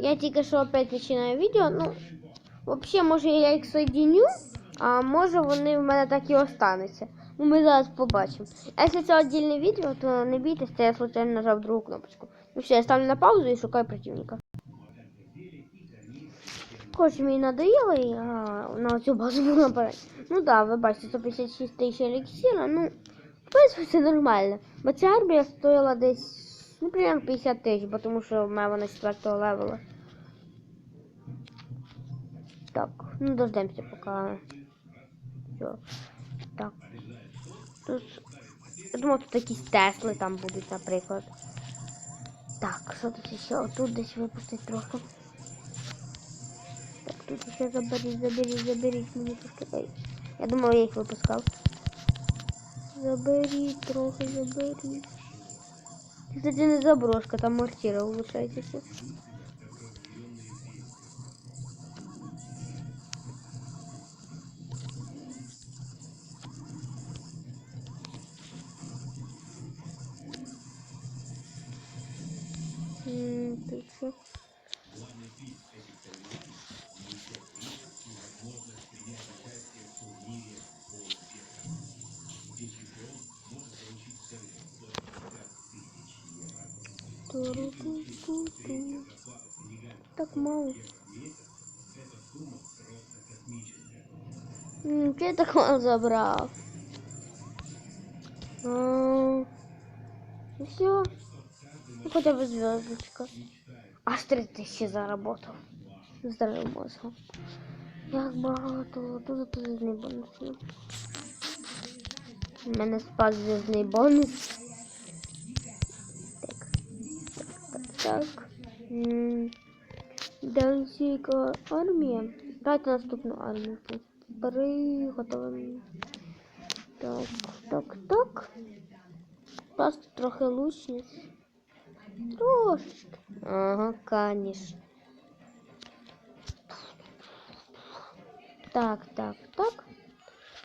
Я тільки що опять починаю відео. Ну, взагалі, може я їх соединю, а може вони в мене так і остануться. Ну, ми зараз побачимо. Якщо це віддільне відео, то не бійтесь, я случайно нажав другу кнопочку. Ну все, я ставлю на паузу і шукаю противника. Коротше, мені надоело і а, на цю базу буду нападати. Ну да, ви бачите, 156 тисяч еліксира, ну, в принципі, це нормально. Бо ця армія стоїла десь, ну, примерно 50 тисяч, бо тому що в мене вона 4 левела. Так, ну дождемося поки. Все. Так. Тут. Я думаю, тут якісь Тесли там будуть, наприклад. Так, що тут ще? Отут десь випустить трохи. Так, тут ще заберіть, заберіть, заберіть мені. Я думав, я їх випускав. Заберіть, трохи заберіть. Кстати, не заброшка, там мортира улучшається. М, Тут що? Так мало. Я так мало забрав? А, Все. Ну, хотя бы звездочка. Аж три тисячі заработав. Здравим мозгом. Як багато. Тут зв'язний бонус. У мене спас зв'язний бонус. Так, так, так. М, Дальсіка армія. Давайте наступну армію. Приготовимо. Так, так, так. Просто трохи лучниць. Трошечки. Ага, конечно. Так, так, так.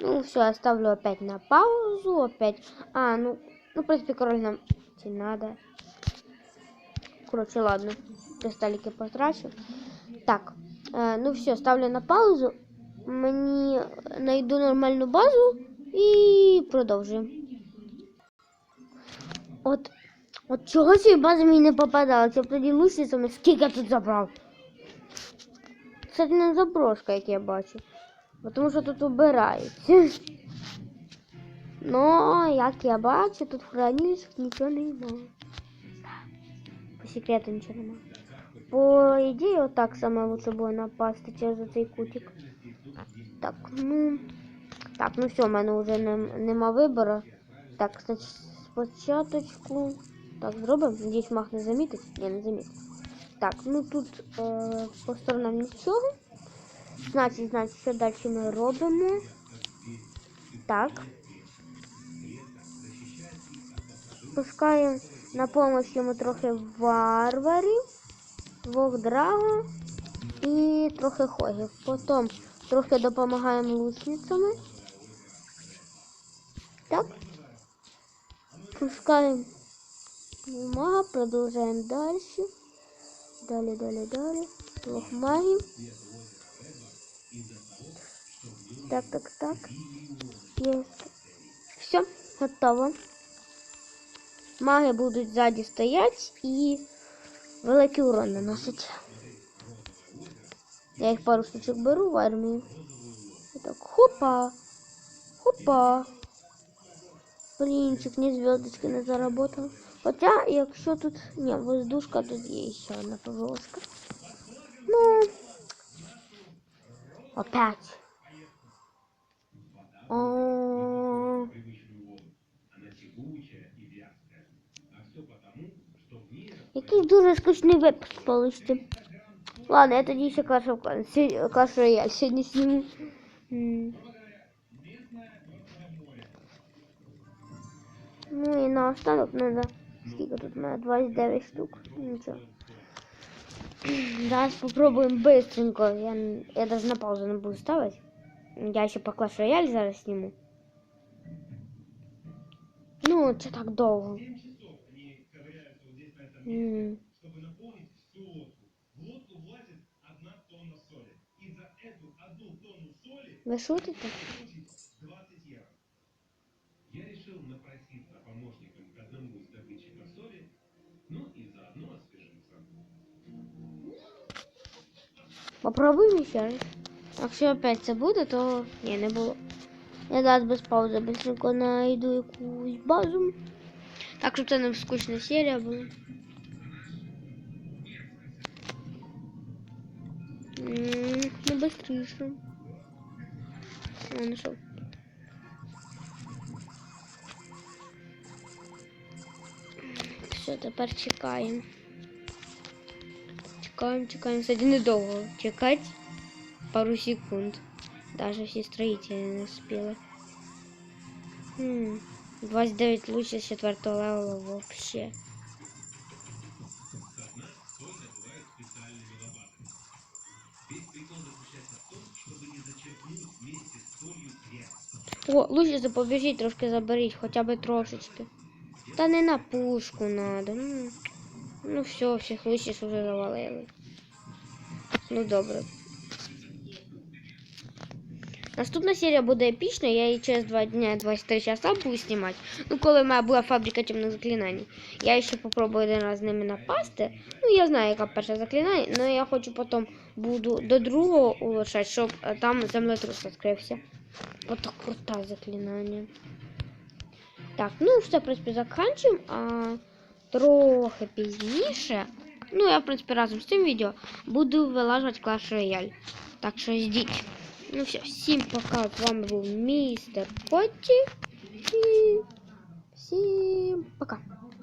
Ну все, я ставлю опять на паузу, опять. А, ну, ну, в принципе, король нам не надо. Короче, ладно. Кристаллики потрачу. Так, э, ну все, ставлю на паузу. Мені найду нормальну базу і продовжуємо. От, от чого цієї бази мені не попадалося? Я б тоді лучницями скільки я тут забрав. Це не заброшка, як я бачу. Бо Тому що тут убирається. Ну, як я бачу, тут в хранилищах нічого немає. Секрету нічого немає. По ідеї, отак саме лучше було напасти через цей кутик. Так, ну. Так, ну все, в мене вже нем, нема вибору. Так, спочатку. Так, зробимо. Надіюсь, мах не замітить. Ні, не замітить. Так, ну тут е, по сторонам нічого. Значить, значить, що далі ми робимо? Так. Пускаємо на допомогу йому трохи варварів, двох драга і трохи хогів. Потім трохи допомагаємо лучницями. Так. Пускаємо мага, продовжуємо далі. Далі, далі, далі. Двох магів. Так, так, так. Є. Все, готово. Маги будуть ззаді стояти і великий урон наносить. Я їх пару штучок беру в армію. І так, хопа. Хопа. Блінчик, ні зв'язочки не заработав. Хоча, якщо тут... Ні, воздушка, тут є ще одна ПВОшка. Ну, опять. Який дуже скучний випуск получиться. Ладно, я тоді ще сі- Clash Royale сьогодні сніму. Ну і наостанок треба. Скільки тут мене? 29 штук. Нічого. Зараз попробуємо быстренько. Я, я даже на паузу не буду ставити. Я ще по Clash Royale зараз сніму. Ну, це так довго М. Чтобы наполнить всю лодку. В лодку влазит одна тонна соли. И за эту одну тонну соли Ви шутите? получить 20 евро. Я решил напроситься помощником к одному из добытчиков соли, ну и заодно освежиться. Попробуємо ще раз. Якщо опять це буде, то ні, не було. Я зараз без паузи быстренько знайду якусь базу. Так, щоб це не скучна серія була. Ну, быстріше. А, нашов. Все, тепер чекаємо. Чекаємо, чекаємо. Кстати, недовго чекати. Пару секунд. Даже всі строїтелі не спіли. Хм. 29 лучше з 4 левела вообще. О, лучше побіжіть трошки заберіть, хоча б трошечки. Та не на пушку надо. Ну, ну все, всіх лучше вже завалили. Ну добре. Наступна серія буде епічна, я її через 2 дня 23 часа буду знімати. Ну, коли в мене була фабрика темних заклинань. Я ще попробую один раз з ними напасти. Ну, я знаю, яка перша заклинання, але я хочу потім буду до другого улучшати, щоб е, там землетрус відкрився. Ото круте заклинання. Так, ну все, в принципі, заканчуємо. А трохи пізніше. Ну, я, в принципі, разом з цим відео буду вилажувати Clash Royale. Так що ждіть. Ну все, всім пока. З вами був містер Потті. І всім пока.